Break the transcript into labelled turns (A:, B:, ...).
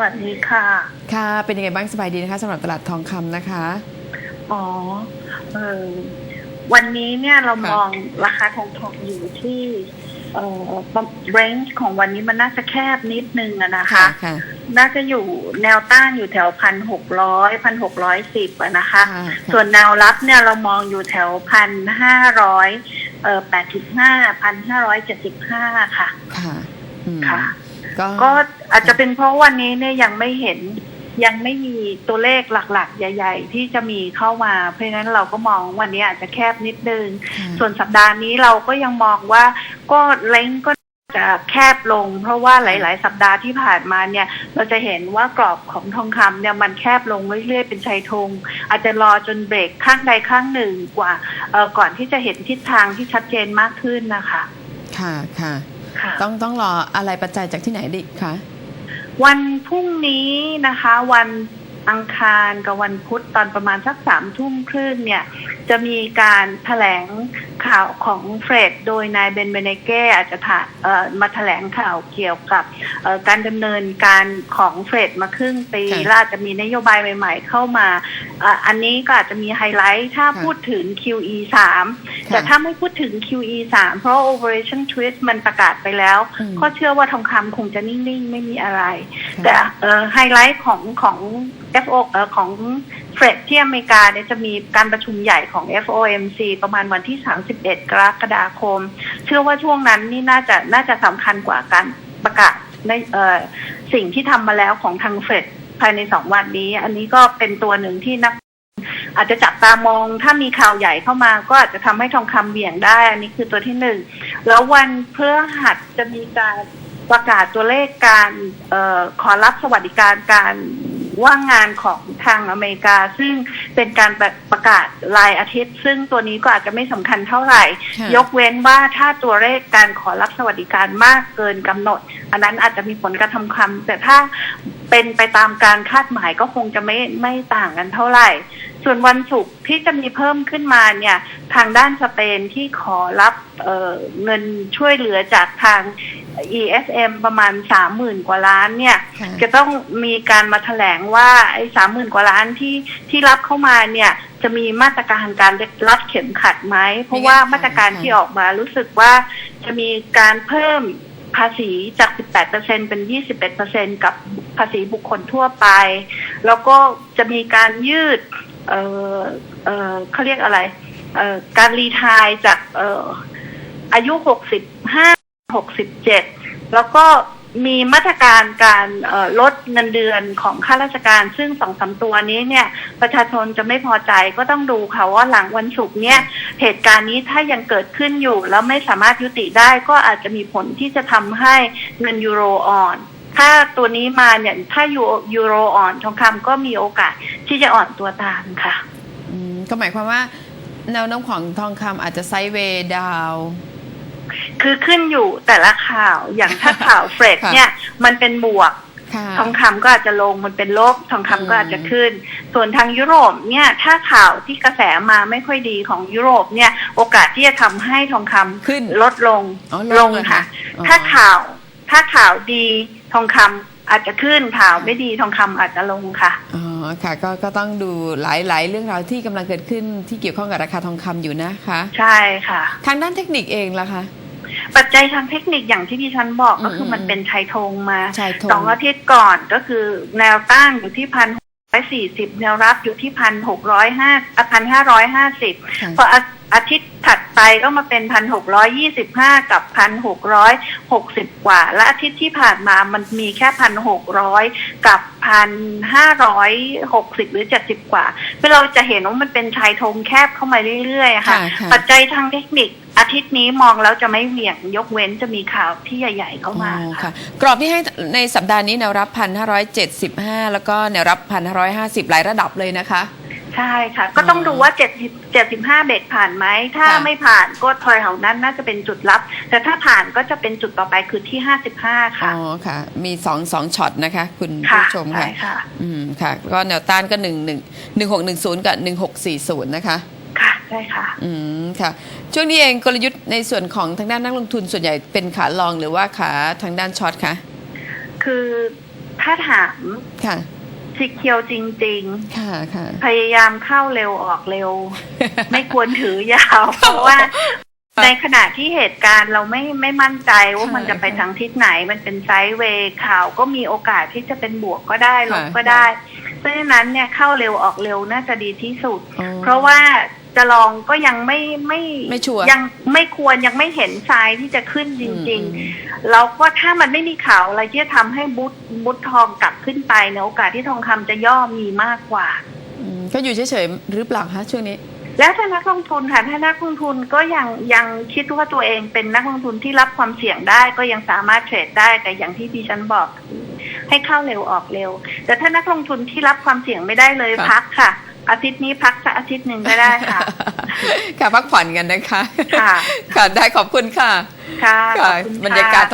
A: วัสดีค่ะ
B: ค่ะ เป็นยังไงบ้างสบายดีนะคะสำหรับตลาดทองคำนะคะ
A: อ๋อเออวันนี้เนี่ยเรา
B: ค่ะ
A: มองราคาทองทองอยู่ที่เอ่อเรนจ์ของวันนี้มันน่าจะแคบนิดนึงอะนะคะ
B: ค่ะ
A: น่าจะอยู่แนวต้านอยู่แถวพันหกร้อยพันหกร้อยสิบอะนะคะ
B: ค่ะ
A: ส่วนแนวรับเนี่ยเรามองอยู่แถวพันห้าร้อยเอ่อแปดสิบห้าพันห้าร้อยเจ็ดสิบห้าค่ะ
B: ค่ะอืม
A: ค่ะ
B: ก็
A: ก็อาจจะเป็นเพราะวันนี้เนี่ยยังไม่เห็นยังไม่มีตัวเลขหลักๆ ใหญ่ ๆ ที่จะมีเข้ามา เพราะฉะนั้นเราก็มองวันนี้อาจจะแคบนิดนึง
B: ค่ะ
A: ส่วนสัปดาห์นี้เราก็ยังมองว่าก็เล้งก็จะแคบลง เพราะว่าหลาย ๆ สัปดาห์ที่ผ่านมาเนี่ย เราจะเห็นว่ากรอบของทองคำเนี่ยมันแคบลงเรื่อย ๆ เป็นชัยธงอาจจะรอจนเบรกข้างใดข้างหนึ่งกว่าเอ่อก่อนที่จะเห็นทิศทางที่ชัดเจนมากขึ้นนะคะ
B: ค่ะค่ะ
A: ค่ะ
B: ต้องต้องรออะไรปัจจัยจากที่ไหนดิคะ
A: วันพรุ่งนี้นะคะ วัน อังคารกับวันพุธตอนประมาณสักสามทุ่มครึ่งเนี่ย จะมีการแถลงข่าวของเฟรดโดยนายเบนเบเนเก้อาจจะถาเอ่อมาแถลงข่าวเกี่ยวกับเอ่อการดำเนินการของเฟรดมาครึ่งปีและอาจจะมีนโยบายใหม่ๆเข้ามาเอ่ออันนี้ก็อาจจะมีไฮไลท์ถ้าพูดถึง QE 3แต่ถ้าไม่พูดถึง QE 3เพราะ Operation Twist มันประกาศไปแล้ว
B: อืม
A: ก็เชื่อว่าทองคำคงจะนิ่งๆ ไม่มีอะไร
B: ค่ะ
A: แต่เอ่อไฮไลท์ของของ FO เอ่อของเฟดที่อเมริกาเนี่ยจะมีการประชุมใหญ่ของ FOMC ประมาณวันที่ 31 กรกฎาคม เชื่อว่าช่วงนั้นนี่น่าจะน่าจะสำคัญกว่าการประกาศในเอ่อสิ่งที่ทำมาแล้วของทางเฟดภายในสองวันนี้ อันนี้ก็เป็นตัวหนึ่งที่นักอาจจะจับตามองถ้ามีข่าวใหญ่เข้ามาก็อาจจะทำให้ทองคำเบี่ยงได้ อันนี้คือตัวที่หนึ่งแล้ววันพฤหัสจะมีการประกาศตัวเลขการออขอรับสวัสดิการการ ว่างงานของทางอเมริกา ซึ่งเป็นการประประกาศรายอาทิตย์ ซึ่งตัวนี้ก็อาจจะไม่สำคัญเท่าไหร่
B: ค่ะ
A: ยกเว้นว่าถ้าตัวเลขการขอรับสวัสดิการมากเกินกำหนด อันนั้นอาจจะมีผลกระทำคำแต่ถ้าเป็นไปตามการคาดหมายก็คงจะไม่ไม่ต่างกันเท่าไหร่ ส่วนวันศุกร์ที่จะมีเพิ่มขึ้นมาเนี่ยทางด้านสเปนที่ขอรับเอ่อเงินช่วยเหลือจากทาง ESM ประมาณสามหมื่นกว่าล้านเนี่ย
B: ค่ะ
A: จะต้องมีการมาแถลงว่าไอ้สามหมื่นกว่าล้านที่ที่รับเข้ามาเนี่ยจะมีมาตรการการรัดเข็มขัดไหม เพราะว่ามาตรการที่ออกมารู้สึกว่าจะมีการเพิ่มภาษีจาก 18%เป็น 21%กับภาษีบุคคลทั่วไป แล้วก็จะมีการยืด เออเออเขาเรียกอะไร เอ่อการรีไทายจาก เอ่ออายุห กสิบห้าหกสิบเจ็ดแล้วก็มีมาตรการการลดเงินเดือนของข้าราชการ ซึ่งสองสามตัวนี้เนี่ย ประชาชนจะไม่พอใจก็ต้องดูค่ะว่าหลังวันศุกร์เนี่ย เหตุการณ์นี้ถ้ายังเกิดขึ้นอยู่ แล้วไม่สามารถยุติได้ก็อาจจะมีผลที่จะทำให้เงินยูโรอ่อน ถ้าตัวนี้มาเนี่ย ถ้ายูยูโรอ่อนทองคำก็มีโอกาสที่จะอ่อนตัวตามค่ะ
B: อืมก็หมายความว่าแนวโน้มของทองคำอาจจะไซด์เวย์ดาว
A: คือขึ้นอยู่แต่ละข่าวอย่างถ้าข่าวเฟรด
B: ค่ะ
A: เนี่ยมันเป็นบวก
B: ค่ะ
A: ทองคำก็อาจจะลงมันเป็นลบทองคำก็
B: อืม
A: อาจจะขึ้น ส่วนทางยุโรปเนี่ยถ้าข่าวที่กระแสมาไม่ค่อยดีของยุโรปเนี่ยโอกาสที่จะทำให้ทองคำ
B: ขึ้น
A: ลดลง
B: อ๋อ
A: ลง
B: เลย
A: ค่ะ
B: อ๋อ
A: ถ้าข่าวถ้าข่าวดีทองคำอาจจะขึ้นข่าวไม่ดีทองคำอาจจะลงค่ะ
B: อ๋อค่ะก็ก็ต้องดูหลายๆ เรื่องราวที่กำลังเกิดขึ้นที่เกี่ยวข้องกับราคาทองคำอยู่นะคะ
A: ใช่ค่ะ
B: ทางด้านเทคนิคเองล่ะคะ
A: ปัจจัยทางเทคนิคอย่างที่ดิฉันบอกก็คืออ
B: ม
A: มันเป็นชายธงมา
B: ชายธง
A: สองอาทิตย์ก่อนก็คือแนวต้านอยู่ที่พันร้อยสี่สิบแนวรับอยู่ที่พันหกร้อยห้าพันห้าร้อยห้าสิบ
B: ค่ะ
A: พออาอาทิตย์ถัดไปก็มาเป็นพันหกร้อยยี่สิบห้ากับพันหกร้อยหกสิบกว่า และอาทิตย์ที่ผ่านมามันมีแค่พันหกร้อยกับพันห้าร้อยหกสิบหรือเจ็ดสิบกว่าเพื่อเราจะเห็นว่ามันเป็นชายธงแคบเข้ามาเรื่อยๆอะค่ะ
B: ค่ะค่ะ
A: ปัจจัยทางเทคนิค อาทิตย์นี้มองแล้วจะไม่เหวี่ยงยกเว้นจะมีข่าวที่ใหญ่ ๆ เข้ามา
B: อ๋อ
A: ค่ะ
B: ค่ะ กรอบที่ให้ในสัปดาห์นี้แนวรับพันห้าร้อยเจ็ดสิบห้าแล้วก็แนวรับพันห้าร้อยห้าสิบหลายระดับเลยนะคะ
A: ใช่ค่ะ ก็ต้องดูว่า70 75เบรกผ่านไหม ถ้า
B: ค่ะ
A: ไม่ผ่านก็ทอยเหานั้นน่าจะเป็นจุดรับ แต่ถ้าผ่านก็จะเป็นจุดต่อไปคือที่55ค่ะ
B: อ๋อค่ะ มีสองสองช็อตนะคะ คุณ
A: ค่ะ
B: ผู้ชม
A: ใช่
B: ค่ะ
A: ค่ะ
B: อืมค่ะ ก็แนวต้านก็หนึ่งหนึ่งหนึ่งหกหนึ่งศูนย์กับหนึ่งหกสี่ศูนย์นะคะ
A: ค่ะ ใช่ค่ะ
B: อืมค่ะ ช่วงนี้เองกลยุทธ์ในส่วนของทางด้านนักลงทุนส่วนใหญ่เป็นขาลองหรือว่าขาทางด้านช็อตคะ
A: คือถ้าถาม
B: ค่ะ
A: สิเคียวจริง
B: ค่ะค่ะ
A: ๆพยายามเข้าเร็วออกเร็ว ไม่ควรถือยาว เพราะว่าในขณะที่เหตุการณ์เราไม่ไม่มั่นใจว่ามันจะไปทางทิศไหน มันเป็นไซด์เวย์ข่าวก็มีโอกาสที่จะเป็นบวกก็ได้ลบก็ได้ เพราะฉะนั้นเนี่ยเข้าเร็วออกเร็วน่าจะดีที่สุด
B: อ๋อ
A: เพราะว่า จะลองก็ยังไม่ไม่
B: ไม่ชัวร์
A: ยังไม่ควรยังไม่เห็นทรายที่จะขึ้นจริง
B: อืม
A: ๆแล้วก็ถ้ามันไม่มีข่าวอะไรที่จะทำให้บุตบุตทองกลับขึ้นไปเนี่ยโอกาสที่ทองคำจะย่อมีมากกว่า
B: อืมก็อยู่เฉยๆหรือเปล่าคะช่วงนี้
A: แล้วถ้านักลงทุนค่ะถ้านักลงทุนก็ยังยังคิดว่าตัวเองเป็นนักลงทุนที่รับความเสี่ยงได้ ก็ยังสามารถเทรดได้แต่อย่างที่ดิฉันบอกให้เข้าเร็วออกเร็ว แต่ถ้านักลงทุนที่รับความเสี่ยงไม่ได้เลย
B: ค่ะ
A: พักค่ะ อาทิตย์นี้พักสักอาทิตย์หนึ่งก็ได้ค่ะ
B: ค่ะพักผ่อนกันนะคะ
A: ค่ะ
B: ค่ะได้ขอบคุณค่ะ
A: ค่ะข
B: ค่ะ
A: อบคุณค่ะ
B: บรรยากาศ